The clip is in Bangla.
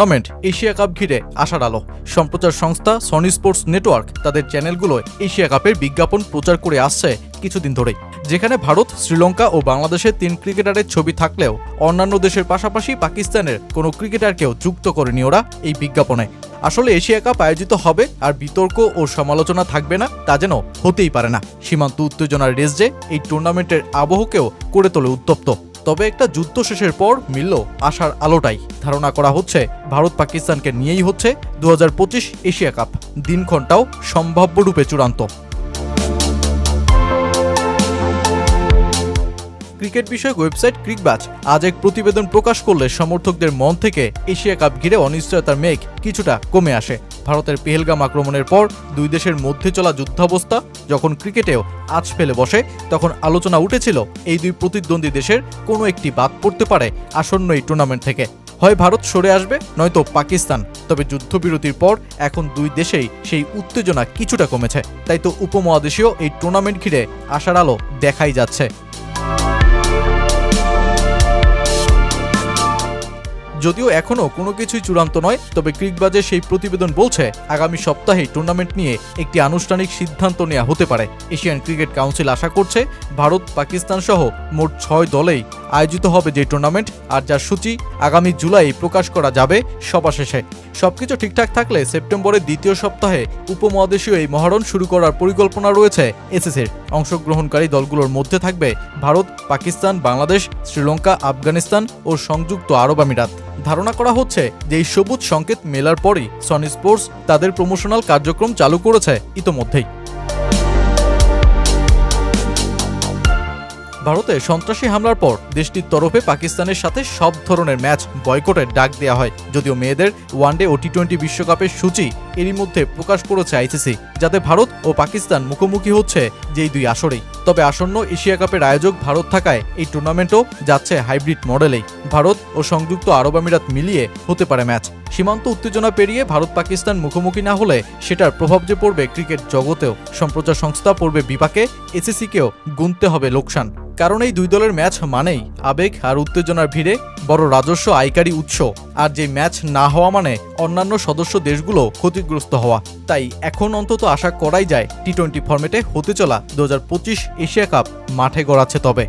টুর্নামেন্ট এশিয়া কাপ ঘিরে আসার আলো। সম্প্রচার সংস্থা সনি স্পোর্টস নেটওয়ার্ক তাদের চ্যানেলগুলোয় এশিয়া কাপের বিজ্ঞাপন প্রচার করে আসছে কিছুদিন ধরেই। যেখানে ভারত, শ্রীলঙ্কা ও বাংলাদেশের তিন ক্রিকেটারের ছবি থাকলেও অন্যান্য দেশের পাশাপাশি পাকিস্তানের কোনো ক্রিকেটারকেও যুক্ত করেনি ওরা এই বিজ্ঞাপনে। আসলে এশিয়া কাপ আয়োজিত হবে আর বিতর্ক ও সমালোচনা থাকবে না, তা যেন হতেই পারে না। সীমান্ত উত্তেজনার রেস যে এই টুর্নামেন্টের আবহকেও করে তোলে উত্তপ্ত। তবে একটা যুদ্ধ শেষের পর মিলল আশার আলোটাই। ধারণা করা হচ্ছে, ভারত পাকিস্তানকে নিয়েই হচ্ছে দু হাজার পঁচিশ এশিয়া কাপ। দিনক্ষণটাও সম্ভাব্য রূপে চূড়ান্ত। ক্রিকেট বিষয়ক ওয়েবসাইট ক্রিকব্যাচ। আজ এক প্রতিবেদন প্রকাশ করলে সমর্থকদের মন থেকে এশিয়া কাপ ঘিরে অনিশ্চয়তার মেঘ কিছুটা কমে আসে। ভারতের পেহেলগাম আক্রমণের পর দুই দেশের মধ্যে চলা যুদ্ধাবস্থা যখন ক্রিকেটেও আজ ফেলে বসে, তখন আলোচনা উঠেছিল এই দুই প্রতিদ্বন্দ্বী দেশের কোনো একটি বাদ পড়তে পারে আসন্ন এই টুর্নামেন্ট থেকে। হয় ভারত সরে আসবে, নয়তো পাকিস্তান। তবে যুদ্ধবিরতির পর এখন দুই দেশেই সেই উত্তেজনা কিছুটা কমেছে। তাই তো উপমহাদেশীয় এই টুর্নামেন্ট ঘিরে আশার আলো দেখাই যাচ্ছে। যদিও এখনও কোনো কিছুই চূড়ান্ত নয়, তবে ক্রিকবাজের সেই প্রতিবেদন বলছে, আগামী সপ্তাহে টুর্নামেন্ট নিয়ে একটি আনুষ্ঠানিক সিদ্ধান্ত নেওয়া হতে পারে। এশিয়ান ক্রিকেট কাউন্সিল আশা করছে ভারত পাকিস্তান সহ মোট ছয় দলেই আয়োজিত হবে যে টুর্নামেন্ট আর যার সূচি আগামী জুলাই প্রকাশ করা যাবে সভা শেষে। সবকিছু ঠিকঠাক থাকলে সেপ্টেম্বরের দ্বিতীয় সপ্তাহে উপমহাদেশীয় এই মহারণ শুরু করার পরিকল্পনা রয়েছে এসএসের অংশগ্রহণকারী দলগুলোর মধ্যে থাকবে ভারত, পাকিস্তান, বাংলাদেশ, শ্রীলঙ্কা, আফগানিস্তান ও সংযুক্ত আরব আমিরাত। ধারণা করা হচ্ছে যে এই সবুজ সংকেত মেলার পরই সনি স্পোর্টস তাদের প্রমোশনাল কার্যক্রম চালু করেছে ইতোমধ্যেই। ভারতে সন্ত্রাসী হামলার পর দেশটির তরফে পাকিস্তানের সাথে সব ধরনের ম্যাচ বয়কটের ডাক দেওয়া হয়। যদিও মেয়েদের ওয়ানডে ও টি টোয়েন্টি বিশ্বকাপের সূচি এরই মধ্যে প্রকাশ করেছে আইসিসি, যাতে ভারত ও পাকিস্তান মুখোমুখি হচ্ছে যেই দুই আসরেই। তবে আসন্ন এশিয়া কাপের আয়োজক ভারত থাকায় এই টুর্নামেন্টও যাচ্ছে হাইব্রিড মডেলেই। ভারত ও সংযুক্ত আরব আমিরাত মিলিয়ে হতে পারে ম্যাচ। সীমান্ত উত্তেজনা পেরিয়ে ভারত পাকিস্তান মুখোমুখি না হলে সেটার প্রভাব যে পড়বে ক্রিকেট জগতেও, সম্প্রচার সংস্থা পড়বে বিপাকে এসিসিকেও গুনতে হবে লোকসান। কারণ এই দুই দলের ম্যাচ মানেই আবেগ আর উত্তেজনার ভিড়ে বড় রাজস্ব, আয়কারী উৎস। আর যে ম্যাচ না হওয়া মানে অন্যান্য সদস্য দেশগুলো ক্ষতিগ্রস্ত হওয়া। তাই এখন অন্তত আশা করাই যায় টি টোয়েন্টি ফর্মেটে হতে চলা দু হাজার পঁচিশ এশিয়া কাপ মাঠে গড়াচ্ছে তবে।